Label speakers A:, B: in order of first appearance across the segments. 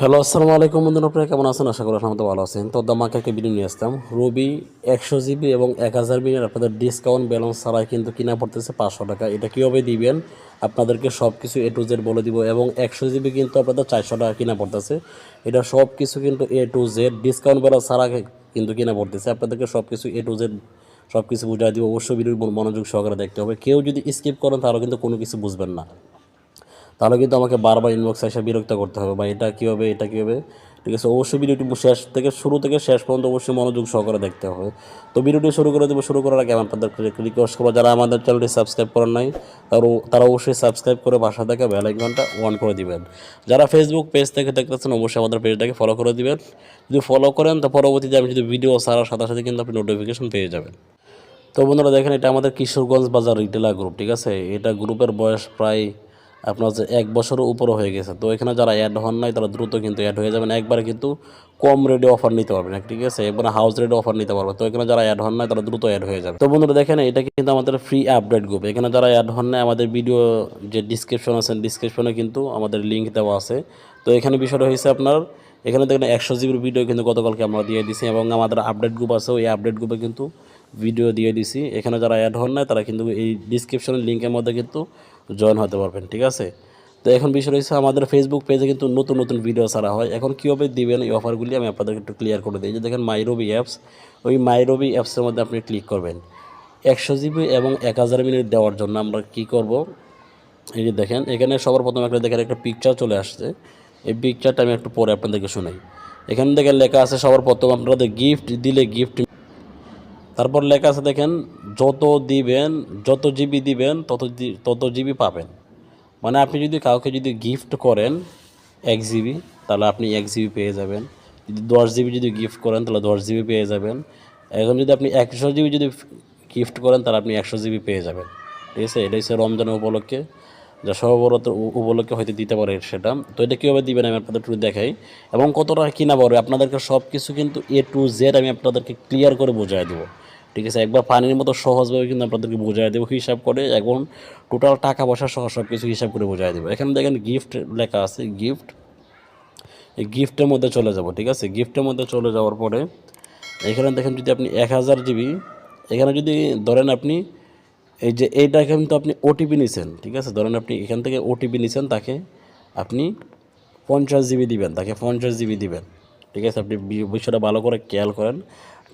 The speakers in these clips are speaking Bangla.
A: হ্যালো, আসসালামু আলাইকুম বন্ধুরা, আপনারা কেমন আছেন? আশা করি আপনারা ভালো আছেন। তো দামাকে একটা ভিডিও নিয়ে আসতাম। রবি একশো জিবি এবং এক হাজার মিনিট আপনাদের ডিসকাউন্ট ব্যালেন্স ছাড়াই কিন্তু কিনা পড়তেছে পাঁচশো টাকা। এটা কীভাবে দিবেন? আপনাদেরকে সব কিছু এ টু জেড বলে দিব এবং একশো জিবি কিন্তু আপনাদের চারশো টাকা কিনা পড়তেছে। এটা সব কিছু কিন্তু A to Z discount balance ছাড়া কিন্তু কিনা পড়তেছে। আপনাদেরকে সব কিছু এ টু জেড সব কিছু বুঝাই দিব। অবশ্যই ভিডিও মনোযোগ সহকারে দেখতে হবে। কেউ যদি স্কিপ করেন, তাহলে কিন্তু কোনো কিছু বুঝবেন না। তাহলে কিন্তু আমাকে বারবার ইনবক্সে এসে বিরক্ত করতে হবে। বা এটা কী হবে এটা কী হবে ঠিক আছে, অবশ্যই ভিডিওটি শেষ থেকে, শুরু থেকে শেষ পর্যন্ত অবশ্যই মনোযোগ সহকারে দেখতে হবে। তো ভিডিওটি শুরু করে দেবো, শুরু করার আগে আমি আপনাদের রিকোয়েস্ট করব, যারা আমাদের চ্যানেলটি সাবস্ক্রাইব করেন নাই তারা অবশ্যই সাবস্ক্রাইব করে বাসা থেকে বেল আইকনটা অন করে দিবেন। যারা ফেসবুক পেজ থেকে দেখতেছেন, অবশ্যই আমাদের পেজটাকে ফলো করে দিবেন। যদি ফলো করেন, তো পরবর্তীতে আমি যদি ভিডিও ছাড়ার সাথে সাথে কিন্তু আপনি নোটিফিকেশন পেয়ে যাবেন। তো বন্ধুরা, দেখেন এটা আমাদের কিশোরগঞ্জ বাজার রিটেলার গ্রুপ ঠিক আছে? এটা গ্রুপের বয়স প্রায় আপনার হচ্ছে এক বছরের উপরে হয়ে গেছে। তো এখানে যারা অ্যাড হন নাই, তারা দ্রুত কিন্তু অ্যাড হয়ে যাবেন। একবারে কিন্তু কম রেটে অফার নিতে পারবেন ঠিক আছে? এবার হাউস রেটে অফার নিতে পারবে তো এখানে যারা অ্যাড হন নাই, তারা দ্রুত অ্যাড হয়ে যাবে। তো বন্ধুরা দেখেন, এটা কিন্তু আমাদের ফ্রি আপডেট গ্রুপ এখানে যারা অ্যাড হন নাই, আমাদের ভিডিও যে ডিসক্রিপশন আছে ডিসক্রিপশনে কিন্তু আমাদের লিঙ্ক দেওয়া আছে। তো এখানে বিষয়টা হয়েছে আপনার, এখানে দেখেন একশো জিবির ভিডিও কিন্তু গতকালকে আমরা দিয়ে দিছি এবং আমাদের আপডেট গ্রুপ আছে, ওই আপডেট গ্রুপে কিন্তু ভিডিও দিয়ে দিছি। এখানে যারা অ্যাড হন না তারা কিন্তু এই ডিসক্রিপশনের লিঙ্কের মধ্যে কিন্তু জয়েন হতে পারবেন, ঠিক আছে? তো এখন বিষয় রয়েছে আমাদের ফেসবুক পেজে কিন্তু নতুন নতুন ভিডিও ছাড়া হয়। এখন কীভাবে দিবেন এই অফারগুলি আমি আপনাদেরকে একটু ক্লিয়ার করে দিই। যে দেখেন মাইরবি অ্যাপস ওই মাইরবি অ্যাপসের মধ্যে আপনি ক্লিক করবেন। একশো জিবি এবং এক হাজার মিনিট দেওয়ার জন্য আমরা কি করব? এই যে দেখেন, এখানে সবার প্রথমে একটা দেখেন একটা পিকচার চলে আসছে। এই পিকচারটা আমি একটু পরে আপনাদেরকে শোনাই। এখানে দেখেন লেখা আছে, সবার প্রথম আপনাদের গিফট দিলে গিফট তারপর লেখা আছে, দেখেন, যত দিবেন, যত জিবি দিবেন, তত তত জিবি পাবেন। মানে আপনি যদি কাউকে যদি গিফট করেন এক জিবি তাহলে আপনি এক জিবি পেয়ে যাবেন। যদি দশ জিবি যদি গিফট করেন, তাহলে দশ জিবি পেয়ে যাবেন। এখন যদি আপনি একশো জিবি যদি গিফট করেন, তাহলে আপনি একশো জিবি পেয়ে যাবেন। ঠিক আছে? এটা হচ্ছে রমজানের উপলক্ষে। যা সর্বরত উপলক্ষে হয়তো দিতে পারে সেটা। তো এটা কীভাবে দিবেন আমি আপনাদের একটু দেখাই। এবং কত টাকা কিনা পড়বে? আপনাদেরকে সব কিছু কিন্তু এ টু জেড আমি আপনাদেরকে ক্লিয়ার করে বোঝাই দেবো। ঠিক আছে, একবার পানির মতো সহজভাবে কিন্তু আপনাদেরকে বোঝাই দেবো, হিসাব করে এখন টোটাল টাকা পয়সা সহ সব কিছু হিসাব করে বোঝাই দেবো। এখানে দেখেন গিফট লেখা আছে গিফট এই গিফটের মধ্যে চলে যাব, ঠিক আছে? গিফটের মধ্যে চলে যাওয়ার পরে এখানে দেখেন যদি আপনি এক হাজার জিবি এখানে যদি ধরেন আপনি এই যে এইটা কিন্তু আপনি ওটিপি নিছেন, ঠিক আছে? ধরেন আপনি এখান থেকে ওটিপি নিছেন, তাকে আপনি পঞ্চাশ জিবি দিবেন, তাকে পঞ্চাশ জিবি দিবেন, ঠিক আছে? আপনি বিষয়টা ভালো করে খেয়াল করেন।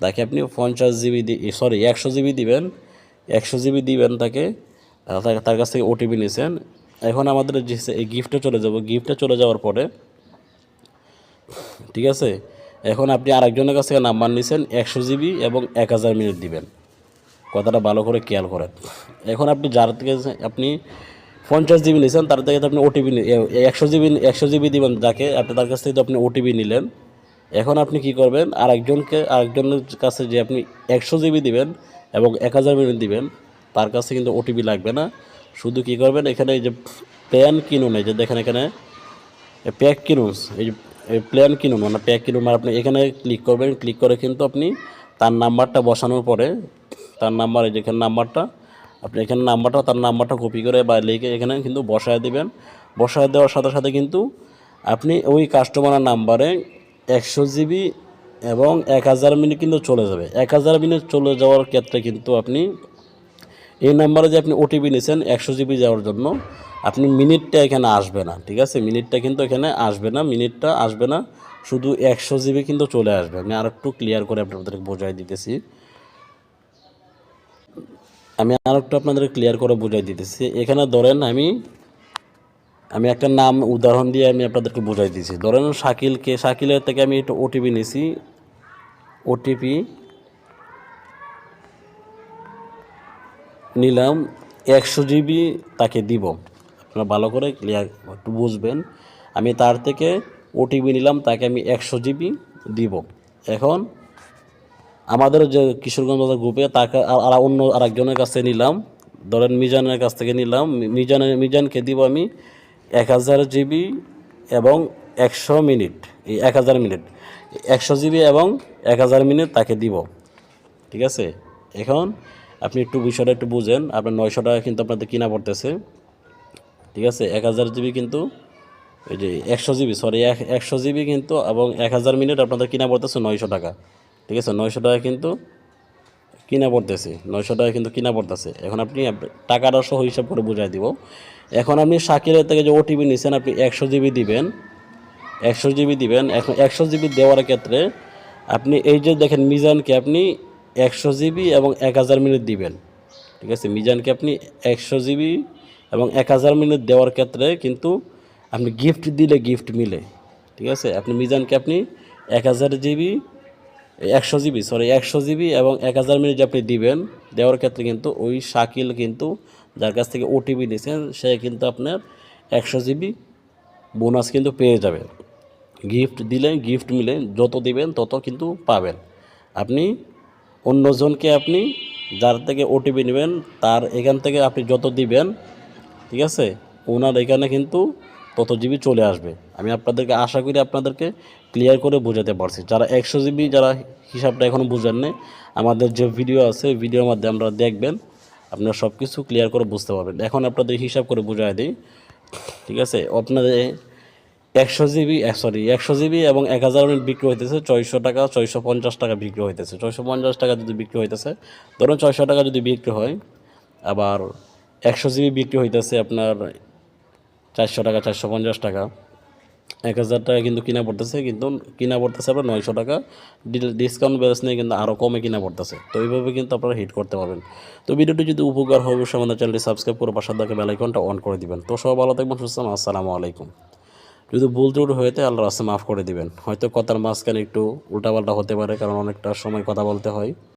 A: তাকে আপনি পঞ্চাশ জিবি দি সরি একশো জিবি দিবেন, একশো জিবি দিবেন তাকে তার- কাছ থেকে ওটিপি নিছেন। এখন আমাদের যে এই গিফটে চলে যাব গিফটে চলে যাওয়ার পরে, ঠিক আছে? এখন আপনি আরেকজনের কাছ থেকে নাম্বার নিছেন, একশো জিবি এবং এক হাজার মিনিট দিবেন। কথাটা ভালো করে খেয়াল করেন। এখন আপনি যার থেকে আপনি পঞ্চাশ জিবি নিয়েছেন তার থেকে আপনি ওটিপি একশো জিবি একশো জিবি দিবেন যাকে, আপনি তার কাছ থেকে আপনি ওটিপি নিলেন। এখন আপনি কি করবেন? আরেকজনকে, আরেকজনের কাছে যে আপনি একশো জিবি দিবেন এবং এক হাজার মিনিট দিবেন, তার কাছে কিন্তু ওটিপি লাগবে না। শুধু কি করবেন? এখানে এই যে প্ল্যান কিনুন, এই যে দেখেন এখানে প্যাক কিনুন, এই যে প্ল্যান কিনুন মানে প্যাক কিনুন মানে আপনি এখানে ক্লিক করবেন, ক্লিক করে কিন্তু আপনি তার নাম্বারটা বসানোর পরে, তার নাম্বার, এই যেখানে নাম্বারটা, আপনি এখানে নাম্বারটা, তার নাম্বারটা কপি করে বা লিখে এখানে কিন্তু বসায় দিবেন। বসায় দেওয়ার সাথে সাথে কিন্তু আপনি ওই কাস্টমারের নাম্বারে একশো জিবি এবং এক হাজার মিনিট কিন্তু চলে যাবে। এক হাজার মিনিট চলে যাওয়ার ক্ষেত্রে কিন্তু আপনি এই নাম্বারে যে আপনি ওটিপি নিয়েছেন একশো জিবি যাওয়ার জন্য, আপনি মিনিটটা এখানে আসবে না, ঠিক আছে? মিনিটটা কিন্তু এখানে আসবে না, মিনিটটা আসবে না, শুধু একশো জিবি কিন্তু চলে আসবে। আমি আর একটু ক্লিয়ার করে আপনাদেরকে বোঝাই দিতেছি। আমি আর একটু আপনাদের ক্লিয়ার করে বোঝাই দিতেছি। এখানে ধরেন আমি আমি একটা নাম, উদাহরণ দিয়ে আমি আপনাদেরকে বোঝাই দিয়েছি। ধরেন শাকিলকে, শাকিলের থেকে আমি একটু ওটিপি নিছি। ওটিপি নিলাম, একশো জিবি তাকে দিব। আপনারা ভালো করে ক্লিয়ার একটু বুঝবেন। আমি তার থেকে ওটিপি নিলাম, তাকে আমি একশো জিবি দিব। এখন আমাদের যে কিশোরগঞ্জ গ্রুপে তাকে আর- অন্য আরেকজনের কাছ নিলাম। ধরেন মিজানের কাছ থেকে নিলাম। মিজানের, মিজানকে দিব আমি এক হাজার জিবি এবং একশো মিনিট, এই এক হাজার মিনিট। একশো জিবি এবং এক হাজার মিনিট তাকে দিব। ঠিক আছে? এখন আপনি একটু বিষয়টা একটু বুঝেন। আপনার নয়শো টাকা কিন্তু আপনাদের কিনা পড়তেছে। ঠিক আছে? এক হাজার জিবি কিন্তু এই যে একশো জিবি সরি এক, একশো জিবি কিন্তু এবং এক হাজার মিনিট আপনাদের কিনা পড়তেছে নয়শো টাকা। ঠিক আছে? নয়শো টাকা কিন্তু কিনা পড়তেছে, নয়শো টাকা কিন্তু কিনা পড়তেছে। এখন আপনি আপ- টাকাটা সহ হিসাব করে বুঝাই দিব। এখন আপনি শাকিরের থেকে যে ওটিপি নিছেন, আপনি একশো জিবি দিবেন। একশো জিবি দিবেন। এখন একশো জিবি দেওয়ার ক্ষেত্রে আপনি এই যে দেখেন, মিজানকে আপনি একশো জিবি এবং এক হাজার মিনিট দিবেন। ঠিক আছে? মিজানকে আপনি একশো জিবি এবং এক হাজার মিনিট দেওয়ার ক্ষেত্রে কিন্তু আপনি গিফট দিলে গিফট মিলে। ঠিক আছে? আপনি মিজানকে আপনি এক হাজার জিবি একশো জিবি সরি একশো জিবি এবং এক হাজার মিনিট আপনি দিবেন, দেওয়ার ক্ষেত্রে কিন্তু ওই শাকিল কিন্তু যার কাছ থেকে ওটিপি নিয়েছেন সে কিন্তু আপনার একশো জিবি বোনাস কিন্তু পেয়ে যাবে গিফট দিলে গিফট মিলে, যত দিবেন তত কিন্তু পাবেন। আপনি অন্যজনকে আপনি যার থেকে ওটিপি নেবেন, তার এখান থেকে আপনি যত দিবেন, ঠিক আছে? ওনার এখানে কিন্তু তত জিবি চলে আসবে। আমি আপনাদেরকে আশা করি আপনাদেরকে ক্লিয়ার করে বোঝাতে পারছি। যারা একশো জিবি যারা হিসাবটা এখনও বুঝেন নেই, আমাদের যে ভিডিও আছে ভিডিওর মাধ্যমে আমরা দেখবেন, আপনারা সব কিছু ক্লিয়ার করে বুঝতে পারবেন। এখন আপনাদের হিসাব করে বোঝায় দিই। ঠিক আছে? আপনাদের একশো জিবি সরি একশো জিবি এবং এক হাজার মিনিট বিক্রি হইতেছে ছয়শো টাকা, ছয়শো পঞ্চাশ টাকা বিক্রি হইতেছে। ছয়শো পঞ্চাশ টাকা যদি বিক্রি হইতেছে, ধরুন ছয়শো টাকা যদি বিক্রি হয়, আবার একশো জিবি বিক্রি হইতেছে আপনার চারশো টাকা, চারশো পঞ্চাশ টাকা। এক হাজার টাকা কিন্তু কিনা পড়তেছে, কিন্তু কিনা পড়তেছে আপনার নয়শো টাকা। ডিসকাউন্ট ব্যালেন্স নিয়ে কিন্তু আরও কমে কিনা পড়তেছে। তো এইভাবে কিন্তু আপনারা হিট করতে পারবেন। তো ভিডিওটি যদি উপকার হয়, অবশ্যই আমাদের চ্যানেলটি সাবস্ক্রাইব করে পাশে থাকা বেলাইকনটা অন করে দিবেন। তো সব ভালো থাকবেন, সুস্থ আসসালামু আলাইকুম। যদি ভুল ত্রুটি হয়েতে আল্লাহ রাস্তা মাফ করে দিবেন। হয়তো কথার মাঝখানে একটু উল্টাপাল্টা হতে পারে, কারণ অনেকটা সময় কথা বলতে হয়।